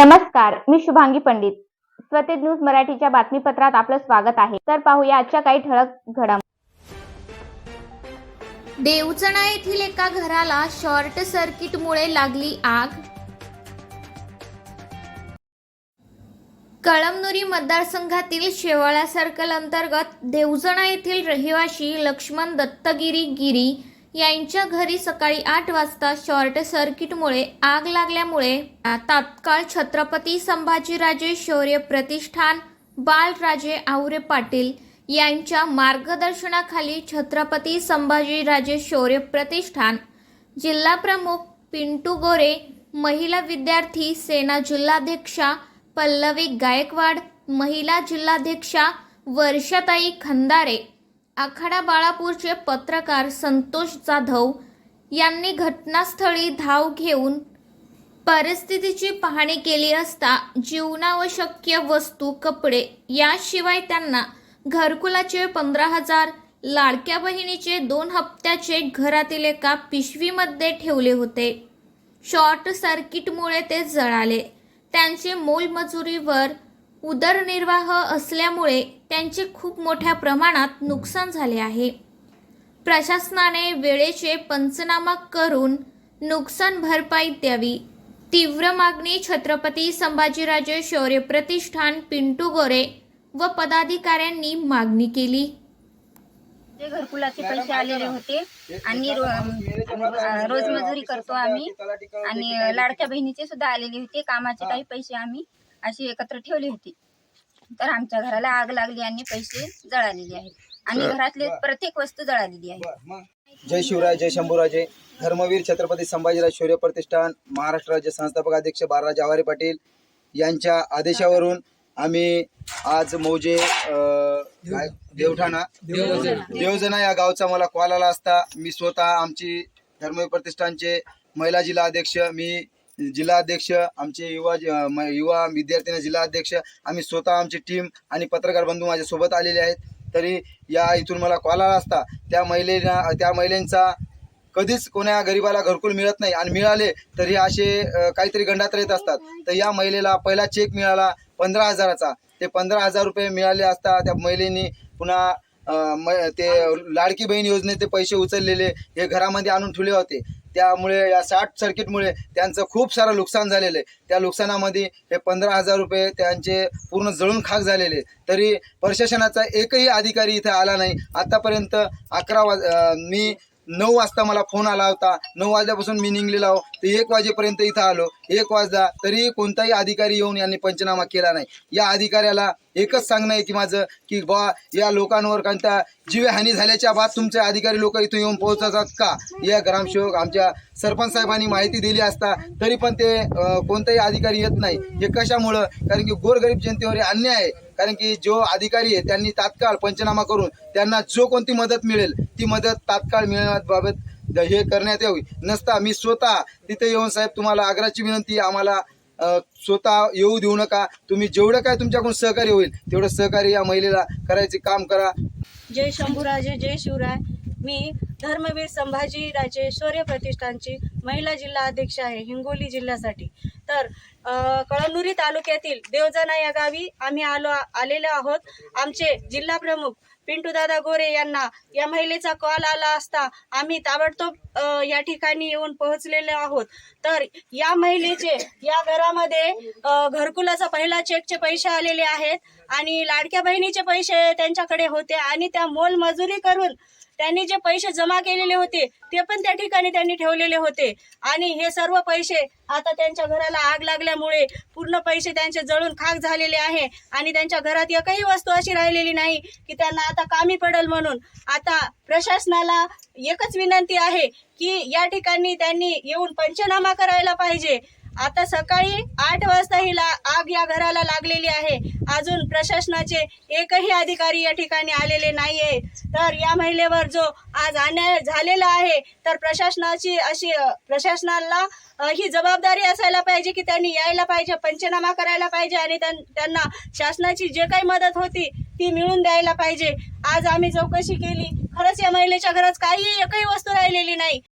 नमस्कार मी शुभांगी पंडित. स्वतेज न्यूज मराठीच्या बातमीपत्रात आपलं स्वागत आहे. तर पाहूया आजच्या काही ठळक घडामोडी देवचणा येथील एका घराला शॉर्ट सर्किटमुळे लागली आग. कळमनुरी मतदारसंघातील शेवाळा सर्कल अंतर्गत देवजणा येथील रहिवाशी लक्ष्मण दत्तगिरी गिरी यांच्या घरी सकाळी आठ वाजता शॉर्ट सर्किटमुळे आग लागल्यामुळे तात्काळ छत्रपती संभाजीराजे शौर्य प्रतिष्ठान बालराजे आवरे पाटील यांच्या मार्गदर्शनाखाली छत्रपती संभाजीराजे शौर्य प्रतिष्ठान जिल्हा प्रमुख पिंटू गोरे महिला विद्यार्थी सेना जिल्हाध्यक्षा पल्लवी गायकवाड महिला जिल्हाध्यक्षा वर्षाताई खंदारे आखाडा बाळापूरचे पत्रकार संतोष जाधव यांनी घटनास्थळी धाव घेऊन परिस्थितीची पाहणी केली असता जीवनावश्यक वस्तू कपडे याशिवाय त्यांना घरकुलाचे पंधरा हजार लाडक्या बहिणीचे दोन हप्त्याचे घरातील एका पिशवीमध्ये ठेवले होते. शॉर्ट सर्किटमुळे ते जळाले. त्यांचे मोलमजुरीवर उदरनिर्वाह असल्यामुळे त्यांचे खूप मोठ्या प्रमाणात नुकसान झाले आहे. प्रशासनाने वेळेचे पंचनामा करून नुकसान भरपाई द्यावी. तीव्र मागणी छत्रपती संभाजीराजे शौर्य प्रतिष्ठान पिंटू गोरे व पदाधिकाऱ्यांनी मागणी केली. ते घरकुलाचे पैसे आलेले होते आणि रो- रोजमजुरी करतो आम्ही. आणि लाडक्या बहिणीचे सुद्धा आलेले होते. कामाचे काही पैसे आम्ही अशी एकत्र ठेवली होती. तर आमच्या घराला आग लागली आणि पैसे जळालेले आहेत. आणि घरातले प्रत्येक वस्तू जळालेली आहे जय शिवराय जय शंभूराजे. धर्मवीर छत्रपती संभाजीराज शौर्य प्रतिष्ठान महाराष्ट्र राज्य संस्थापक अध्यक्ष बाळराज आवारे पाटील यांच्या आदेशावरून आम्ही आज मौजे अं, काय? देवठाणा? देवजना या गावचा मला कॉल आला असता. मी स्वतः आमची धर्मवीर प्रतिष्ठानचे महिला जिल्हा अध्यक्ष मी जिल्हाध्यक्ष आमचे युवा म- युवा विद्यार्थ्यांना जिल्हाध्यक्ष आम्ही स्वतः आमची टीम आणि पत्रकार बंधू माझ्यासोबत आलेले आहेत. तरी या इथून मला कॉल आला असता त्या महिलेना त्या महिलेंचा कधीच कोण्या गरिबाला घरकुल मिळत नाही आणि मिळाले तरी असे काहीतरी गंडात येत असतात. तर या महिलेला पहिला चेक मिळाला पंधरा हजाराचा. ते पंधरा हजार रुपये मिळाले असता त्या महिलेनी पुन्हा ते लाडकी बहीण योजनेचे पैसे उचललेले हे घरामध्ये आणून ठेवले होते. त्यामुळे या शॉर्ट सर्किटमुळे त्यांचं खूप सारं नुकसान झालेलं आहे. त्या नुकसानामध्ये हे पंधरा हजार रुपये त्यांचे पूर्ण जळून खाक झालेले तरी प्रशासनाचा एकही अधिकारी इथे आला नाही. आतापर्यंत अकरा वाज मी नऊ वाजता मला फोन आला होता. नऊ वाजल्यापासून मी निघलेला आहो. ते एक वाजेपर्यंत इथं आलो. एक वाजता तरी कोणताही अधिकारी येऊन यांनी पंचनामा केला नाही. या अधिकाऱ्याला एकच सांगणं आहे की माझं की बा या लोकांवर कोणत्या जीवहानी झाल्याच्या बाद तुमचे अधिकारी लोक इथून येऊन पोहोचतात का? या ग्रामसेवक आमच्या सरपंच साहेबांनी माहिती दिली असता तरी पण ते कोणताही अधिकारी येत नाही. हे कशामुळं? कारण की गोरगरीब जनतेवर हे अन्याय आहे. कारण की जो अधिकारी आहे त्यांनी तात्काळ पंचनामा करून त्यांना जो कोणती मदत मिळेल ती मदत तात्काळ मिळण्याबाबत हे करण्यात यावी. नसता मी स्वतः तिथे येऊन साहेब तुम्हाला आग्राची विनंती आम्हाला स्वतः येऊ देऊ नका. तुम्ही जेवढं काय तुमच्याकडून सहकार्य होईल तेवढं सहकार्य या महिलेला करायचे काम करा. जय शंभूराजे जय शिवराय. मी धर्मवीर संभाजी राजे शौर्य प्रतिष्ठानची महिला जिल्हा अध्यक्ष आहे हिंगोली जिल्ह्यासाठी. तर कळमनुरी तालुक्यातील देवजना या गावी आम्ही आलो आलेलो आहोत. आमचे जिल्हा प्रमुख पिंटूदादा गोरे यांना या महिलेचा कॉल आला असता आम्ही ताबडतोब या ठिकाणी येऊन पोहोचलेले आहोत. तर या महिलेचे या घरामध्ये घरकुलाचा पहिला चेकचे पैसे आलेले आहेत आणि लाडक्या बहिणीचे पैसे त्यांच्याकडे होते आणि त्या मोलमजुरी करून त्यांनी जे पैसे जमा केलेले होते ते पण त्या ठिकाणी त्यांनी ठेवलेले होते. आणि हे सर्व पैसे आता त्यांच्या घराला आग लागल्यामुळे पूर्ण पैसे त्यांचे जळून खाक झालेले आहे. आणि त्यांच्या घरात एकही वस्तू अशी राहिलेली नाही की त्यांना आता कामी पडेल म्हणून. आता प्रशासनाला एकच विनंती आहे की या ठिकाणी त्यांनी येऊन पंचनामा करायला पाहिजे. आता सकाळी आठ वाजता ही ला आग या घराला लागलेली आहे. अजून प्रशासनाचे एकही अधिकारी या ठिकाणी आलेले नाहीये. तर या महिलेवर जो आज अन्याय झालेला आहे तर प्रशासनाची अशी प्रशासनाला ही जबाबदारी असायला पाहिजे की त्यांनी यायला पाहिजे पंचनामा करायला पाहिजे आणि त्यां- त्यांना शासनाची जे काही मदत होती ती मिळून द्यायला पाहिजे. आज आम्ही चौकशी केली. खरंच या महिलेच्या घरात काही एकही वस्तू राहिलेली नाही.